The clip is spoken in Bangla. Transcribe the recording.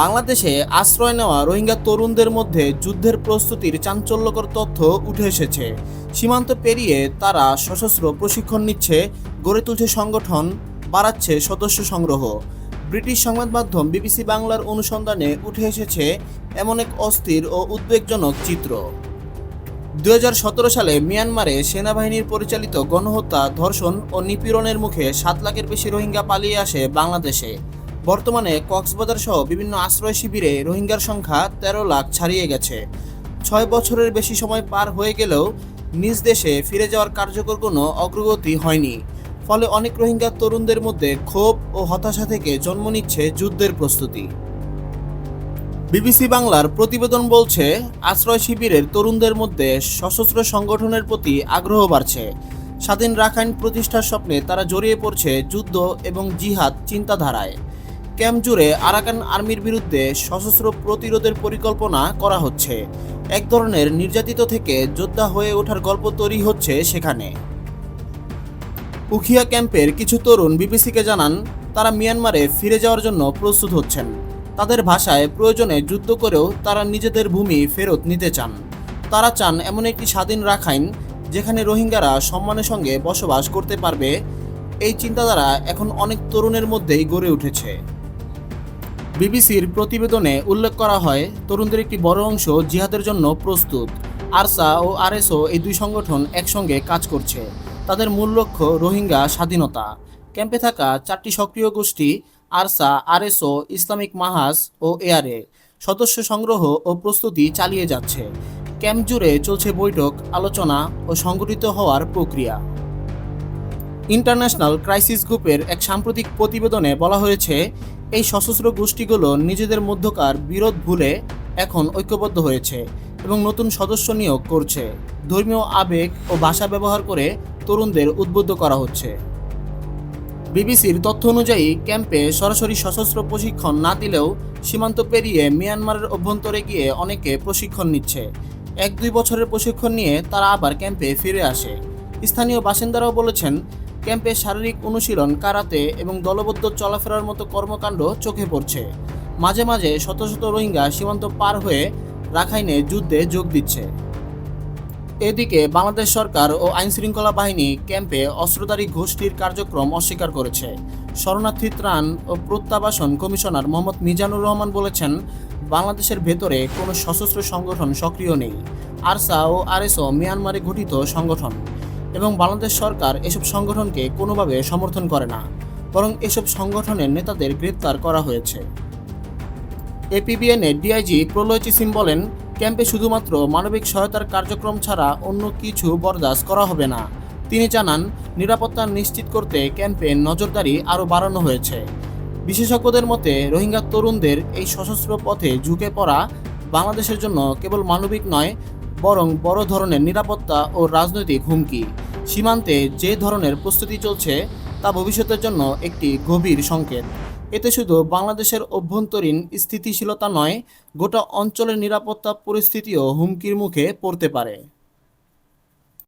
বাংলাদেশে আশ্রয় নেওয়া রোহিঙ্গা তরুণদের মধ্যে যুদ্ধের প্রস্তুতির চাঞ্চল্যকর তথ্য উঠে এসেছে। সীমান্ত পেরিয়ে তারা সশস্ত্র প্রশিক্ষণ নিচ্ছে, গড়ে তুলছে সংগঠন, বাড়াচ্ছে সদস্য সংগ্রহ। ব্রিটিশ সংবাদ মাধ্যম বিবিসি বাংলার অনুসন্ধানে উঠে এসেছে এমন এক অস্থির ও উদ্বেগজনক চিত্র। দু হাজার সতেরো সালে মিয়ানমারে সেনাবাহিনীর পরিচালিত গণহত্যা, ধর্ষণ ও নিপীড়নের মুখে সাত লাখের বেশি রোহিঙ্গা পালিয়ে আসে বাংলাদেশে। বর্তমানে কক্সবাজার সহ বিভিন্ন আশ্রয় শিবিরে রোহিঙ্গার সংখ্যা তেরো লাখ ছাড়িয়ে গেছে। ছয় বছরের বেশি সময় পার হয়ে গেলেও নিজ দেশে ফিরে যাওয়ার কার্যকর কোনো অগ্রগতি হয়নি। ফলে অনেক রোহিঙ্গা তরুণদের মধ্যে ক্ষোভ ও হতাশা থেকে জন্ম নিচ্ছে যুদ্ধের প্রস্তুতি। বিবিসি বাংলার প্রতিবেদন বলছে, আশ্রয় শিবিরের তরুণদের মধ্যে সশস্ত্র সংগঠনের প্রতি আগ্রহ বাড়ছে। স্বাধীন রাখাইন প্রতিষ্ঠার স্বপ্নে তারা জড়িয়ে পড়ছে যুদ্ধ এবং জিহাদ চিন্তাধারায়। ক্যাম্প জুড়ে আরাকান আর্মির বিরুদ্ধে সশস্ত্র প্রতিরোধের পরিকল্পনা করা হচ্ছে। এক ধরনের নির্যাতিত থেকে যোদ্ধা হয়ে ওঠার গল্প তৈরি হচ্ছে সেখানে। উখিয়া ক্যাম্পের কিছু তরুণ বিবিসিকে জানান, তারা মিয়ানমারে ফিরে যাওয়ার জন্য প্রস্তুত হচ্ছেন। তাদের ভাষায় প্রয়োজনে যুদ্ধ করেও তারা নিজেদের ভূমি ফেরত নিতে চান। তারা চান এমন একটি স্বাধীন রাখাইন, যেখানে রোহিঙ্গারা সম্মানের সঙ্গে বসবাস করতে পারবে। এই চিন্তাধারা এখন অনেক তরুণের মধ্যেই গড়ে উঠেছে। বিবিসির প্রতিবেদনে উল্লেখ করা হয়, তরুণদের একটি বড় অংশ জিহাদের জন্য প্রস্তুত। আরসা ও আরএসও এই দুই সংগঠন একসঙ্গে কাজ করছে। তাদের মূল লক্ষ্য রোহিঙ্গা স্বাধীনতা। ক্যাম্পে থাকা চারটি সক্রিয় গোষ্ঠী, আরসা, আরএসও, ইসলামিক মাহাস ও এআরএ, সদস্য সংগ্রহ ও প্রস্তুতি চালিয়ে যাচ্ছে। ক্যাম্প জুড়ে চলছে বৈঠক, আলোচনা ও সংগঠিত হওয়ার প্রক্রিয়া। ইন্টারন্যাশনাল ক্রাইসিস গ্রুপের এক সাম্প্রতিক প্রতিবেদনে বলা হয়েছে, এই সশস্ত্র গোষ্ঠীগুলো নিজেদের মধ্যকার বিরোধ ভুলে এখন ঐক্যবদ্ধ হয়েছে এবং নতুন সদস্য নিয়োগ করছে। ধর্মীয় আবেগ ও ভাষা ব্যবহার করে তরুণদের উদ্বুদ্ধ করা হচ্ছে। বিবিসির তথ্য অনুযায়ী, ক্যাম্পে সরাসরি সশস্ত্র প্রশিক্ষণ না দিলেও সীমান্ত পেরিয়ে মিয়ানমারের অভ্যন্তরে গিয়ে অনেকে প্রশিক্ষণ নিচ্ছে। এক দুই বছরের প্রশিক্ষণ নিয়ে তারা আবার ক্যাম্পে ফিরে আসে। স্থানীয় বাসিন্দারাও বলেছেন ক্যাম্পে শারীরিক অনুশীলন, কারাতে এবং দলবদ্ধ চলাফেরার মতো কর্মকাণ্ড চোখে পড়ছে। মাঝে মাঝে শত শত রোহিঙ্গা সীমান্ত পার হয়ে রাখাইনে যুদ্ধে যোগ দিচ্ছে। এদিকে বাংলাদেশ সরকার ও আইনশৃঙ্খলা বাহিনী ক্যাম্পে অস্ত্রধারী গোষ্ঠীর কার্যক্রম অস্বীকার করেছে। শরণার্থী ত্রাণ ও প্রত্যাবাসন কমিশনার মোহাম্মদ মিজানুর রহমান বলেছেন, বাংলাদেশের ভেতরে কোনো সশস্ত্র সংগঠন সক্রিয় নেই। আরসা ও আরএসও মিয়ানমারে গঠিত সংগঠন। এবং বাংলাদেশ সরকার এসব সংগঠনকে কোনোভাবে সমর্থন করে না, বরং এসব সংগঠনের নেতাদের গ্রেপ্তার করা হয়েছে। এপিবিএনের ডিআইজি প্রলয় চিসিম বলেন, ক্যাম্পে শুধুমাত্র মানবিক সহায়তার কার্যক্রম ছাড়া অন্য কিছু বরদাস্ত করা হবে না। তিনি জানান, নিরাপত্তা নিশ্চিত করতে ক্যাম্পে নজরদারি আরও বাড়ানো হয়েছে। বিশেষজ্ঞদের মতে, রোহিঙ্গা তরুণদের এই সশস্ত্র পথে ঝুঁকে পড়া বাংলাদেশের জন্য কেবল মানবিক নয় বরং বড় ধরনের নিরাপত্তা ও রাজনৈতিক হুমকি। সীমান্তে যে ধরনের প্রস্তুতি চলছে, তা ভবিষ্যতের জন্য একটি গভীর সংকেত। এতে শুধু বাংলাদেশের অভ্যন্তরীণ স্থিতিশীলতা নয়, গোটা অঞ্চলের নিরাপত্তা পরিস্থিতিও হুমকির মুখে পড়তে পারে।